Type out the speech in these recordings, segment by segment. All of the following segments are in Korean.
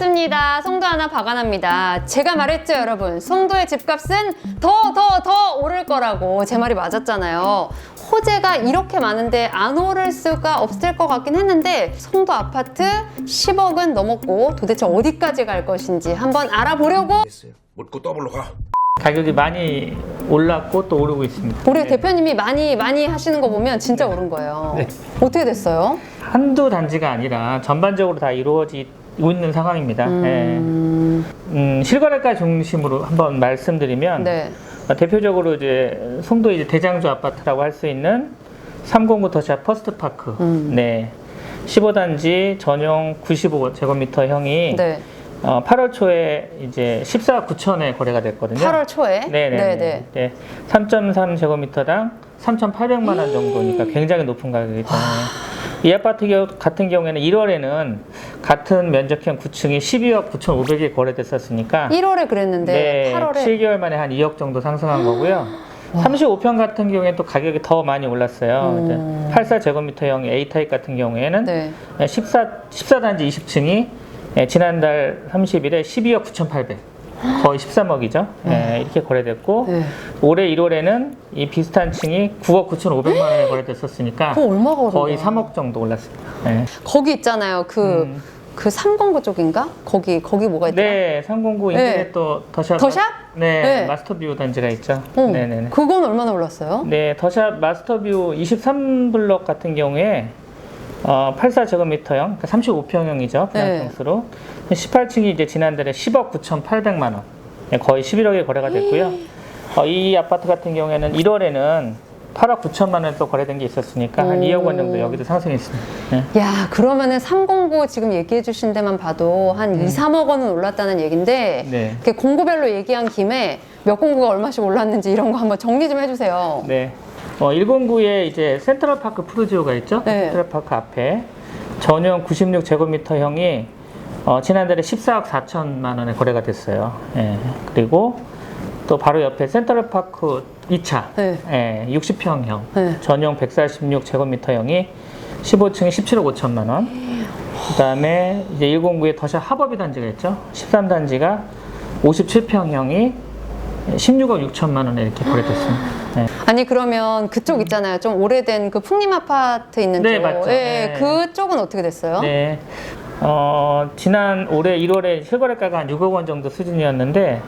반갑습니다. 송도 하나 박아납니다. 제가 말했죠, 여러분. 송도의 집값은 더, 더, 더 오를 거라고. 제 말이 맞았잖아요. 호재가 이렇게 많은데 안 오를 수가 없을 것 같긴 했는데 송도 아파트 10억은 넘었고 도대체 어디까지 갈 것인지 한번 알아보려고 됐어요. 묻고 더블로 가. 가격이 많이 올랐고 또 오르고 있습니다. 우리 네. 대표님이 많이 많이 하시는 거 보면 진짜 오른 거예요. 네. 어떻게 됐어요? 한두 단지가 아니라 전반적으로 다 이루어지고 있는 상황입니다. 음, 네. 음, 실거래가 중심으로 한번 말씀드리면 네. 어, 대표적으로 이제 송도 이제 대장주 아파트라고 할 수 있는 309 더샵 퍼스트파크, 음. 네, 15단지 전용 95제곱미터 형이 네. 어, 8월 초에 이제 14억 9천에 거래가 됐거든요. 8월 초에. 네네. 네, 네. 3.3제곱미터당 3,800만 원 정도니까 굉장히 높은 가격이기 때문에 이 아파트 겨- 같은 경우에는 1월에는 같은 면적형 9층이 12억 9,500에 거래됐었으니까 1월에 그랬는데 네, 8월에 7개월 만에 한 2억 정도 상승한 거고요. 35평 같은 경우에는 또 가격이 더 많이 올랐어요. 음. 84제곱미터형 A타입 같은 경우에는 네. 14, 14단지 20층이 지난달 30일에 12억 9,800. 거의 13억이죠. 이렇게 거래됐고 네. 올해 1월에는 이 비슷한 층이 9억 9,500만 원에 거래됐었으니까 얼마가 거의 거야? 3억 정도 올랐습니다. 네. 거기 있잖아요. 그, 음. 그309 쪽인가? 거기, 거기 뭐가 있더라? 네, 309 인터넷 또 더샵 더샵? 네, 네. 마스터뷰 단지가 있죠. 어, 네, 네, 네. 그건 얼마나 올랐어요? 네, 더샵 마스터뷰 23블럭 같은 경우에 어, 84제곱미터형, 그러니까 35평형이죠. 네. 분양평수로. 18층이 이제 지난달에 10억 9,800만 원. 네, 거의 11억에 거래가 됐고요. 어, 이 아파트 같은 경우에는 1월에는 8억 9천만 원에 또 거래된 게 있었으니까 한 오. 2억 원 정도 여기도 상승했습니다. 네. 야, 그러면은 309 지금 얘기해 주신 데만 봐도 한 2, 3억 원은 올랐다는 얘긴데 음. 네. 이렇게 공구별로 얘기한 김에 몇 공구가 얼마씩 올랐는지 이런 거 한번 정리 좀 해주세요. 네. 어, 109에 이제 센트럴 파크 푸르지오가 있죠? 네. 센트럴 파크 앞에 전용 96 제곱미터형이 어, 지난달에 14억 4천만 원에 거래가 됐어요. 예. 그리고 또 바로 옆에 센트럴 파크 2차 네. 예, 60평형 네. 전용 146 제곱미터형이 15층에 17억 5천만 원. 그다음에 이제 109에 더샵 하버비 단지가 있죠. 13단지가 57평형이 16억 6천만 원에 이렇게 거래됐습니다. 예. 아니 그러면 그쪽 있잖아요. 좀 오래된 그 풍림 아파트 있는 네, 쪽. 맞죠. 예, 네. 그쪽은 어떻게 됐어요? 네. 어, 지난 올해 1월에 실거래가가 한 6억 원 정도 수준이었는데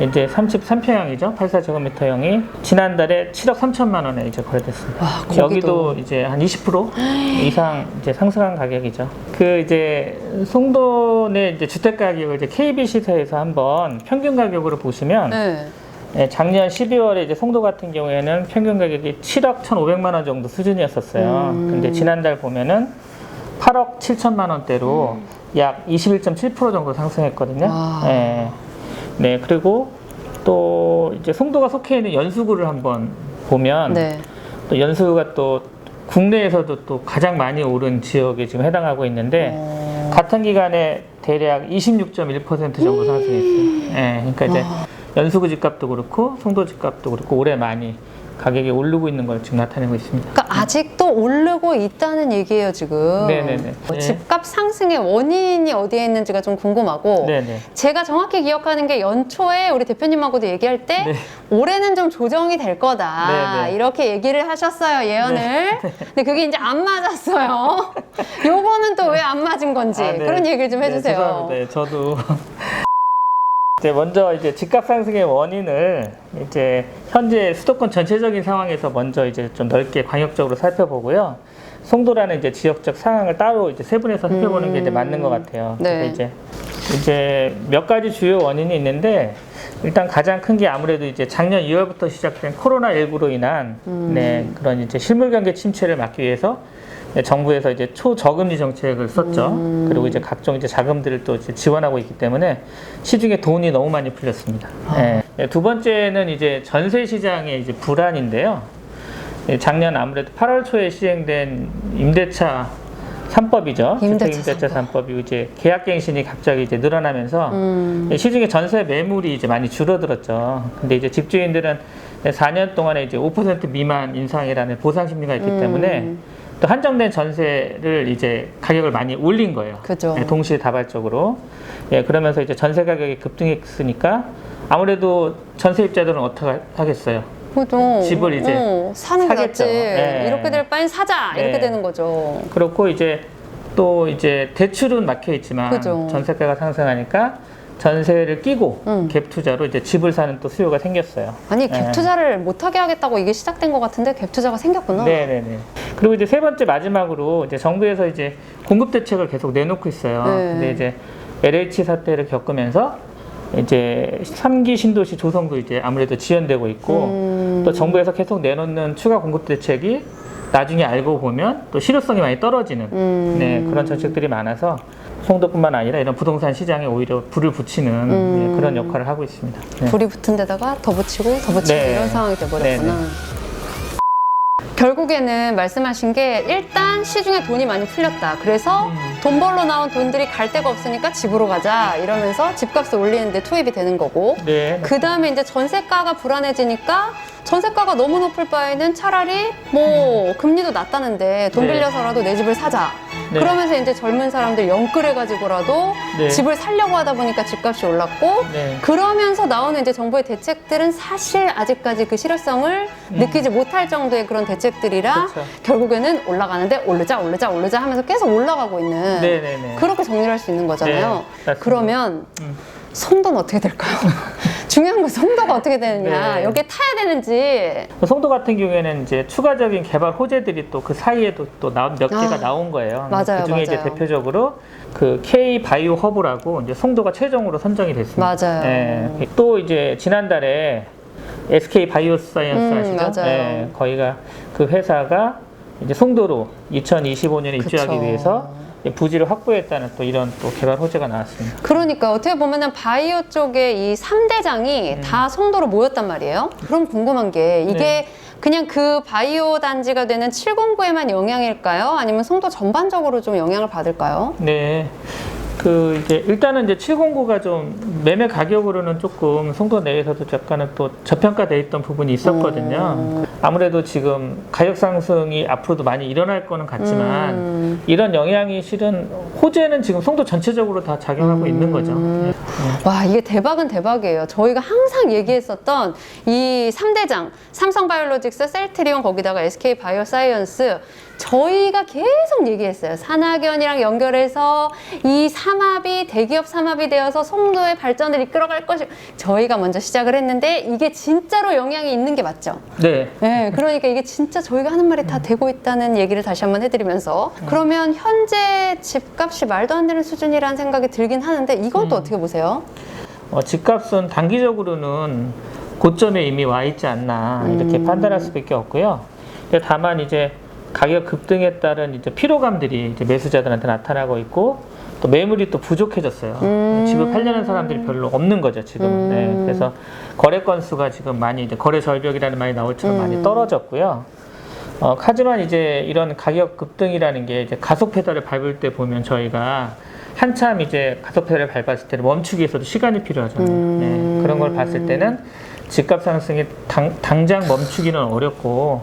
이제 33평형이죠. 84제곱미터형이 지난달에 7억 3천만 원에 이제 거래됐습니다. 와, 거기도. 여기도 이제 한 20% 이상 이제 상승한 가격이죠. 그 이제 송도 내 이제 주택 가격을 이제 KB 시사에서 한번 평균 가격으로 보시면 네. 예, 작년 12월에 이제 송도 같은 경우에는 평균 가격이 7억 1,500만 원 정도 수준이었었어요. 음. 근데 지난달 보면은 8억 7천만 원대로 약21.7% 정도 상승했거든요. 와. 예. 네, 그리고 또 이제 송도가 속해 있는 연수구를 한번 보면 네. 또 연수구가 또 국내에서도 또 가장 많이 오른 지역에 지금 해당하고 있는데 어, 같은 기간에 대략 26.1% 정도 상승했어요. 예, 그러니까 이제 연수구 집값도 그렇고 송도 집값도 그렇고 올해 많이 가격이 오르고 있는 걸 지금 나타내고 있습니다. 그러니까 아직도 오르고 있다는 얘기예요 지금. 네네네. 어, 네. 집값 상승의 원인이 어디에 있는지가 좀 궁금하고. 네네. 제가 정확히 기억하는 게 연초에 우리 대표님하고도 얘기할 때 네. 올해는 좀 조정이 될 거다 네, 네. 이렇게 얘기를 하셨어요 예언을 근데 그게 이제 안 맞았어요 요거는 또 왜 안 맞은 건지 아, 네. 그런 얘기를 좀 네, 해주세요 죄송합니다. 네, 저도 이제 먼저 이제 집값 상승의 원인을 이제 현재 수도권 전체적인 상황에서 먼저 이제 좀 넓게 광역적으로 살펴보고요. 송도라는 이제 지역적 상황을 따로 이제 세분해서 살펴보는 게 이제 맞는 것 같아요. 네. 이제 이제 몇 가지 주요 원인이 있는데 일단 가장 큰 게 아무래도 이제 작년 2월부터 시작된 코로나 19로 인한 네, 그런 이제 실물 경제 침체를 막기 위해서 네, 정부에서 이제 초저금리 정책을 썼죠. 그리고 이제 각종 이제 자금들을 또 이제 지원하고 있기 때문에 시중에 돈이 너무 많이 풀렸습니다. 네. 네, 두 번째는 이제 전세 시장의 이제 불안인데요. 네, 작년 아무래도 8월 초에 시행된 임대차 3법이죠. 임대차 주택임대차 3법 이 이제 계약갱신이 갑자기 이제 늘어나면서 음, 시중에 전세 매물이 이제 많이 줄어들었죠. 근데 이제 집주인들은 4년 동안에 이제 5% 미만 인상이라는 보상 심리가 있기 음. 때문에 또 한정된 전세를 이제 가격을 많이 올린 거예요. 그죠. 네, 동시에 다발적으로. 예, 그러면서 이제 전세 가격이 급등했으니까 아무래도 전세 입자들은 어떻게 하겠어요? 그죠. 집을 이제 어, 사는 게 사겠죠. 낫지. 네. 이렇게 될 바엔 사자. 이렇게 네. 되는 거죠. 그렇고 이제 또 이제 대출은 막혀 있지만 그죠. 전세가가 상승하니까 전세를 끼고 음. 갭 투자로 이제 집을 사는 또 수요가 생겼어요. 아니 네. 갭 투자를 못하게 하겠다고 이게 시작된 것 같은데 갭 투자가 생겼구나. 네네네. 그리고 이제 세 번째 마지막으로 이제 정부에서 이제 공급 대책을 계속 내놓고 있어요. 네. 근데 이제 LH 사태를 겪으면서 이제 3기 신도시 조성도 이제 아무래도 지연되고 있고 음. 또 정부에서 계속 내놓는 추가 공급 대책이 나중에 알고 보면 또 실효성이 많이 떨어지는 음. 네, 그런 정책들이 많아서 송도뿐만 아니라 이런 부동산 시장에 오히려 불을 붙이는 음. 네, 그런 역할을 하고 있습니다. 네. 불이 붙은 데다가 더 붙이고 더 붙이고 네. 이런 상황이 돼버렸구나. 네, 결국에는 말씀하신 게 일단 시중에 돈이 많이 풀렸다. 그래서 음. 돈 벌러 나온 돈들이 갈 데가 없으니까 집으로 가자 이러면서 집값을 올리는데 투입이 되는 거고 네. 그 다음에 이제 전세가가 불안해지니까 전세가가 너무 높을 바에는 차라리 뭐 금리도 낮다는데 돈 음. 네. 빌려서라도 내 집을 사자. 네. 그러면서 이제 젊은 사람들 영끌해가지고라도 네. 집을 살려고 하다 보니까 집값이 올랐고 네. 그러면서 나오는 이제 정부의 대책들은 사실 아직까지 그 실효성을 느끼지 못할 정도의 그런 대책들이라 음. 그렇죠. 결국에는 올라가는데 오르자 오르자 오르자 하면서 계속 올라가고 있는 네 네 네. 그렇게 정리를 할수 있는 거잖아요. 네. 그러면 음. 송도는 어떻게 될까요? 중요한 건 송도가 어떻게 되느냐 네. 여기에 타야 되는지 송도 같은 경우에는 이제 추가적인 개발 호재들이 또 그 사이에도 또 몇 개가 아, 나온 거예요. 맞아요, 그 중에 이제 맞아요. 대표적으로 그 K 바이오 허브라고 이제 송도가 최종으로 선정이 됐습니다. 맞아요. 예. 또 이제 지난달에 SK 바이오 사이언스 음, 아시죠? 맞아요. 예, 거기가 그 회사가 이제 송도로 2025년에 입주하기 그쵸. 위해서 부지를 확보했다는 또 이런 또 개발 호재가 나왔습니다. 그러니까 어떻게 보면은 바이오 쪽에 이 3대장이 음. 다 송도로 모였단 말이에요. 그럼 궁금한 게 이게 네. 그냥 그 바이오 단지가 되는 709에만 영향일까요? 아니면 송도 전반적으로 좀 영향을 받을까요? 네. 그 이제 일단은 이제 709가 좀 매매 가격으로는 조금 송도 내에서도 약간은 또 저평가돼 있던 부분이 있었거든요. 음. 아무래도 지금 가격 상승이 앞으로도 많이 일어날 거는 같지만 음. 이런 영향이 실은 호재는 지금 송도 전체적으로 다 작용하고 있는 거죠. 네. 와 이게 대박은 대박이에요. 저희가 항상 얘기했었던 이 3대장 삼성바이오로직스, 셀트리온 거기다가 SK 바이오사이언스 저희가 계속 얘기했어요. 산학연이랑 연결해서 이 삼합이 대기업 삼합이 되어서 송도의 발전을 이끌어갈 것이 저희가 먼저 시작을 했는데 이게 진짜로 영향이 있는 게 맞죠. 네. 네, 그러니까 이게 진짜 저희가 하는 말이 다 되고 있다는 얘기를 다시 한번 해드리면서 그러면 현재 집값이 말도 안 되는 수준이라는 생각이 들긴 하는데 이건 또 어떻게 보세요? 어, 집값은 단기적으로는 고점에 이미 와 있지 않나 이렇게 음. 판단할 수밖에 없고요. 근데 다만 이제 가격 급등에 따른 이제 피로감들이 이제 매수자들한테 나타나고 있고 또 매물이 또 부족해졌어요. 음. 집을 팔려는 사람들이 별로 없는 거죠 지금. 음. 네, 그래서 거래 건수가 지금 많이 이제 거래 절벽이라는 말이 나올처럼 음. 많이 떨어졌고요. 어, 하지만 이제 이런 가격 급등이라는 게 이제 가속 페달을 밟을 때 보면 저희가 한참 이제 가속 페달을 밟았을 때는 멈추기 위해서도 시간이 필요하잖아요. 음. 네, 그런 걸 봤을 때는 집값 상승이 당, 당장 멈추기는 어렵고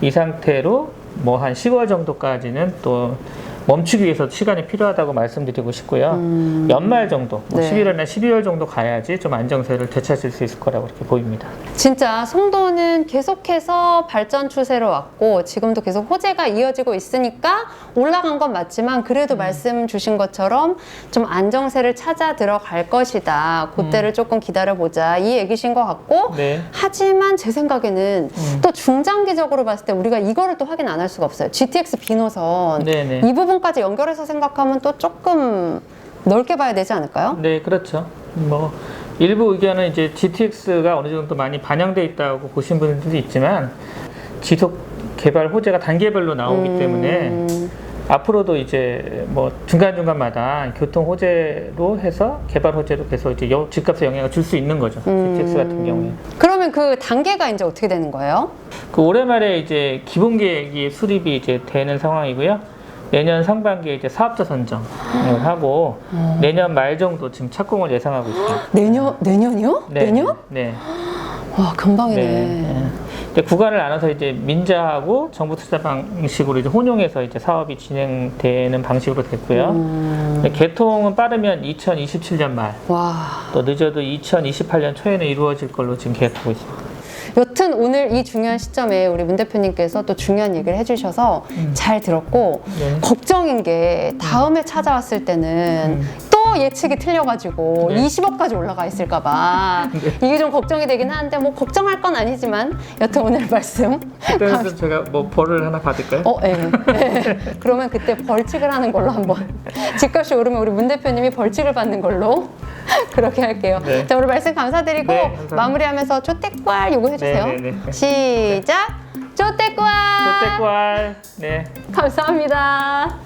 이 상태로 뭐 한 10월 정도까지는 또 멈추기 위해서 시간이 필요하다고 말씀드리고 싶고요. 음. 연말 정도, 뭐 네. 11월이나 12월 정도 가야지 좀 안정세를 되찾을 수 있을 거라고 이렇게 보입니다. 진짜 송도는 계속해서 발전 추세로 왔고 지금도 계속 호재가 이어지고 있으니까 올라간 건 맞지만 음. 그래도 말씀 주신 것처럼 좀 안정세를 찾아 들어갈 것이다. 그때를 조금 기다려 보자 이 얘기신 것 같고 음. 네. 하지만 제 생각에는 음. 또 중장기적으로 봤을 때 우리가 이거를 또 확인 안 할 수가 없어요. GTX 비노선 네네. 이 부분까지 연결해서 생각하면 또 조금 넓게 봐야 되지 않을까요? 네, 그렇죠. 뭐 일부 의견은 이제 GTX가 어느 정도 많이 반영돼 있다고 보신 분들도 있지만 지속 개발 호재가 단계별로 나오기 음. 때문에 앞으로도 이제 뭐 중간 중간마다 교통 호재로 해서 개발 호재로 계속 이제 여- 집값에 영향을 줄 수 있는 거죠. 음. GTX 같은 경우에. 그러면 그 단계가 이제 어떻게 되는 거예요? 그 올해 말에 이제 기본 계획이 수립이 이제 되는 상황이고요. 내년 상반기에 이제 사업자 선정을 하고 음. 내년 말 정도 지금 착공을 예상하고 있습니다. 내년 내년이요? 네. 내년? 네. 와 금방이네. 네. 이제 구간을 나눠서 이제 민자하고 정부 투자 방식으로 이제 혼용해서 이제 사업이 진행되는 방식으로 됐고요. 음. 네, 개통은 빠르면 2027년 말, 와. 또 늦어도 2028년 초에는 이루어질 걸로 지금 계획하고 있습니다. 여튼 오늘 이 중요한 시점에 우리 문 대표님께서 또 중요한 얘기를 해주셔서 잘 들었고 네. 걱정인 게 다음에 찾아왔을 때는 또 예측이 틀려가지고 네. 20억까지 올라가 있을까봐 이게 좀 걱정이 되긴 하는데 뭐 걱정할 건 아니지만 여튼 오늘 말씀 그래서 제가 뭐 벌을 하나 받을까요? 어, 예. 예. 그러면 그때 벌칙을 하는 걸로 한번 집값이 오르면 우리 문 대표님이 벌칙을 받는 걸로 그렇게 할게요. 네. 자 오늘 말씀 감사드리고 네, 감사합니다. 마무리하면서 쪼떼꾸알 요거 해주세요. 네, 네, 네. 시작. 쪼떼꾸알. 롯데꾸알. 네. 감사합니다.